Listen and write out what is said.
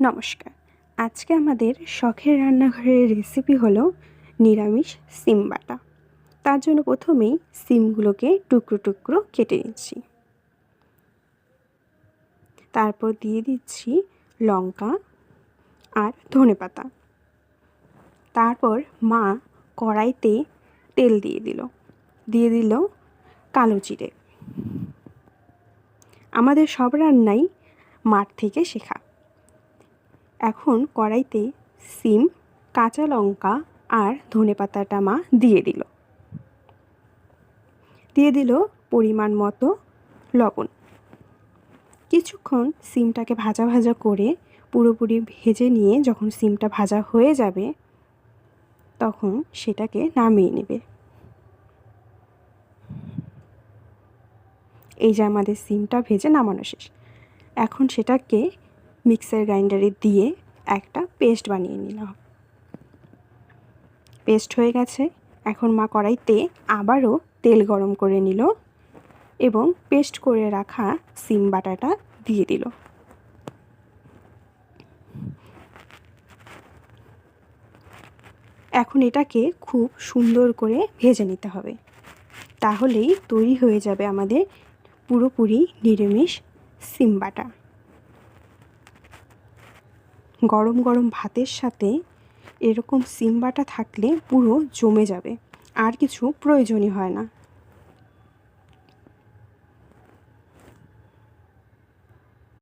নমস্কার। আজকে আমাদের শখের রান্নাঘরের রেসিপি হলো নিরামিষ সিম বাটা। তার জন্য প্রথমেই সিমগুলোকে টুকরো টুকরো কেটে নিচ্ছি। তারপর দিয়ে দিচ্ছি লঙ্কা আর ধনে পাতা তারপর মা কড়াইতে তেল দিয়ে দিল। দিয়ে দিল কালো জিরে। আমাদের সব রান্নাই মাঠ থেকে শেখা। এখন কড়াইতে সিম, কাঁচা লঙ্কা আর ধনে পাতাটা মা দিয়ে দিল। দিয়ে দিল পরিমাণ মতো লবণ। কিছুক্ষণ সিমটাকে ভাজা ভাজা করে পুরোপুরি ভেজে নিয়ে যখন সিমটা ভাজা হয়ে যাবে, তখন সেটাকে নামিয়ে নেবে। এই যে আমাদের সিমটা ভেজে নামানো শেষ। এখন সেটাকে মিক্সার গ্রাইন্ডারে দিয়ে একটা পেস্ট বানিয়ে নিলাম। পেস্ট হয়ে গেছে। এখন মা কড়াইতে আবারও তেল গরম করে নিল এবং পেস্ট করে রাখা সিম বাটাটা দিয়ে দিল। এখন এটাকে খুব সুন্দর করে ভেজে নিতে হবে। তাহলেই তৈরি হয়ে যাবে আমাদের পুরোপুরি নিরামিষ সিম বাটা। গরম গরম ভাতের সাথে এরকম সিম বাটা থাকলে পুরো জমে যাবে। আর কিছু প্রয়োজনই হয় না।